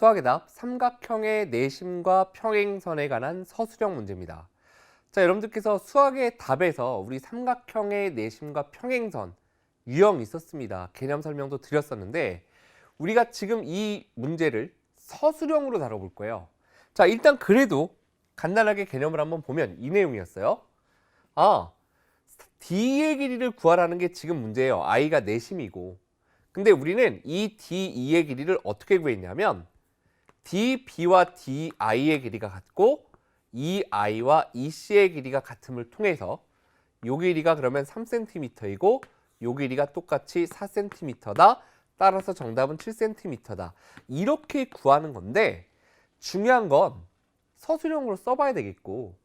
수학의 답 삼각형의 내심과 평행선에 관한 서술형 문제입니다. 자, 여러분들께서 수학의 답에서 우리 삼각형의 내심과 평행선 유형 있었습니다. 개념 설명도 드렸었는데 우리가 지금 이 문제를 서술형으로 다뤄볼 거예요. 자, 일단 그래도 간단하게 개념을 한번 보면 이 내용이었어요. 아, D의 길이를 구하라는 게 지금 문제예요. i가 내심이고. 근데 우리는 이 D2의 길이를 어떻게 구했냐면 DB와 DI의 길이가 같고 EI와 EC의 길이가 같음을 통해서 요 길이가 그러면 3cm이고 요 길이가 똑같이 4cm다. 따라서 정답은 7cm다. 이렇게 구하는 건데 중요한 건 서술형으로 써봐야 되겠고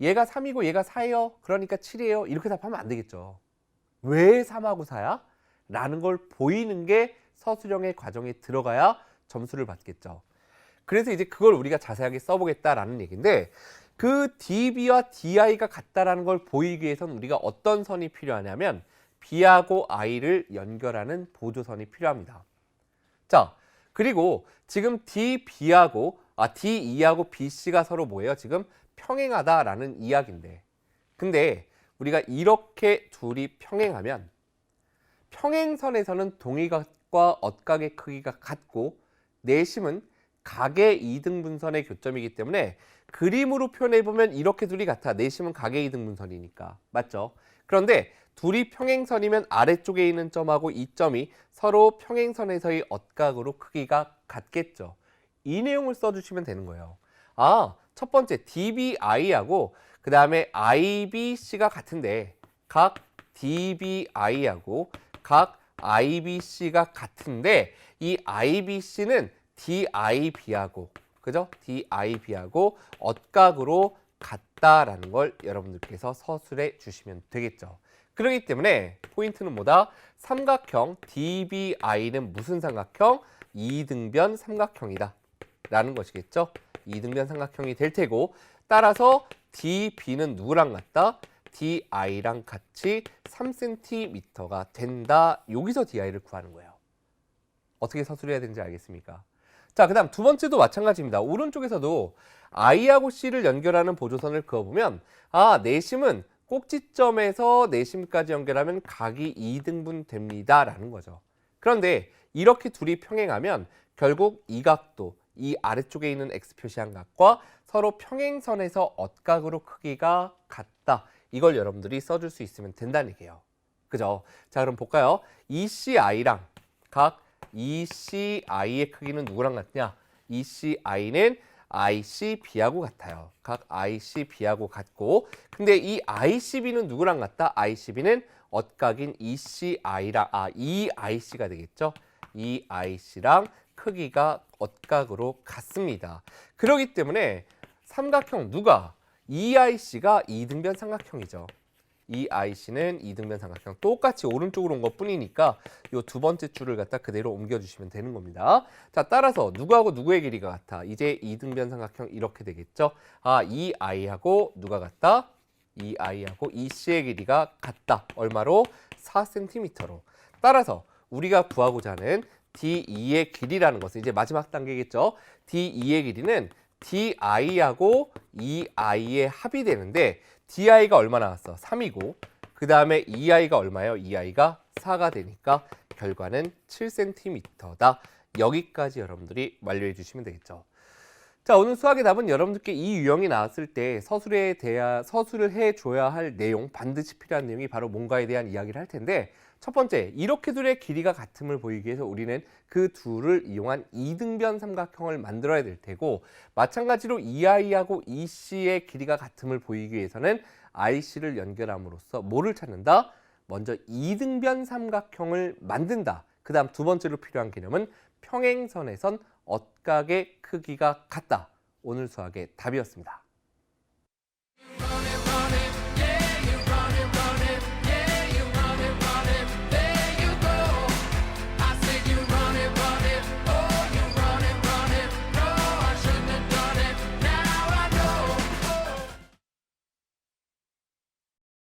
얘가 3이고 얘가 4예요. 그러니까 7이에요. 이렇게 답하면 안 되겠죠. 왜 3하고 4야? 라는 걸 보이는 게 서술형의 과정에 들어가야 점수를 받겠죠. 그래서 이제 그걸 우리가 자세하게 써보겠다라는 얘기인데 그 DB와 DI가 같다라는 걸 보이기 위해선 우리가 어떤 선이 필요하냐면 B하고 I를 연결하는 보조선이 필요합니다. 자, 그리고 지금 DB하고 아 DE하고 BC가 서로 뭐예요? 지금 평행하다라는 이야기인데. 근데 우리가 이렇게 둘이 평행하면 평행선에서는 동의각과 엇각의 크기가 같고 내심은 각의 이등분선의 교점이기 때문에 그림으로 표현해 보면 이렇게 둘이 같아. 내심은 각의 이등분선이니까. 맞죠? 그런데 둘이 평행선이면 아래쪽에 있는 점하고 이 점이 서로 평행선에서의 엇각으로 크기가 같겠죠. 이 내용을 써주시면 되는 거예요. 아, 첫 번째 DBI하고 그 다음에 IBC가 같은데 각 DBI하고 각 IBC가 같은데 이 IBC는 DIB하고 그죠? DIB하고 엇각으로 같다라는 걸 여러분들께서 서술해 주시면 되겠죠. 그렇기 때문에 포인트는 뭐다? 삼각형 DBI는 무슨 삼각형? 이등변 삼각형이다. 라는 것이겠죠. 이등변 삼각형이 될 테고 따라서 DB는 누구랑 같다? DI랑 같이 3cm가 된다. 여기서 DI를 구하는 거예요. 어떻게 서술해야 되는지 알겠습니까? 자, 그 다음 두 번째도 마찬가지입니다. 오른쪽에서도 I하고 C를 연결하는 보조선을 그어보면 아, 내심은 꼭지점에서 내심까지 연결하면 각이 2등분 됩니다. 라는 거죠. 그런데 이렇게 둘이 평행하면 결국 이 각도, 이 아래쪽에 있는 X 표시한 각과 서로 평행선에서 엇각으로 크기가 같다. 이걸 여러분들이 써줄 수 있으면 된다는 얘기예요. 그죠? 자, 그럼 볼까요? ECI랑 각 ECI의 크기는 누구랑 같냐? ECI는 ICB하고 같아요. 각 ICB하고 같고 근데 이 ICB는 누구랑 같다? ICB는 엇각인 ECI랑 아 EIC가 되겠죠? EIC랑 크기가 엇각으로 같습니다. 그렇기 때문에 삼각형 누가 EIC가 이등변 삼각형이죠. EIC는 이등변 삼각형 똑같이 오른쪽으로 온 것 뿐이니까 이 두 번째 줄을 갖다 그대로 옮겨주시면 되는 겁니다. 자 따라서 누구하고 누구의 길이가 같아? 이제 이등변 삼각형 이렇게 되겠죠. 아 EI하고 누가 같다? EI하고 EC의 길이가 같다. 얼마로? 4cm로. 따라서 우리가 구하고자 하는 D2의 길이라는 것은 이제 마지막 단계겠죠. D2의 길이는 DI하고 EI의 합이 되는데 DI가 얼마 나왔어? 3이고 그 다음에 EI가 얼마예요? EI가 4가 되니까 결과는 7cm다. 여기까지 여러분들이 완료해 주시면 되겠죠. 자 오늘 수학의 답은 여러분들께 이 유형이 나왔을 때 서술에 대한 서술을 해줘야 할 내용 반드시 필요한 내용이 바로 뭔가에 대한 이야기를 할 텐데 첫 번째 이렇게 둘의 길이가 같음을 보이기 위해서 우리는 그 둘을 이용한 이등변 삼각형을 만들어야 될 테고 마찬가지로 EI하고 EC의 길이가 같음을 보이기 위해서는 IC를 연결함으로써 뭐를 찾는다? 먼저 이등변 삼각형을 만든다. 그 다음 두 번째로 필요한 개념은 평행선에선 엇각의 크기가 같다. 오늘 수학의 답이었습니다.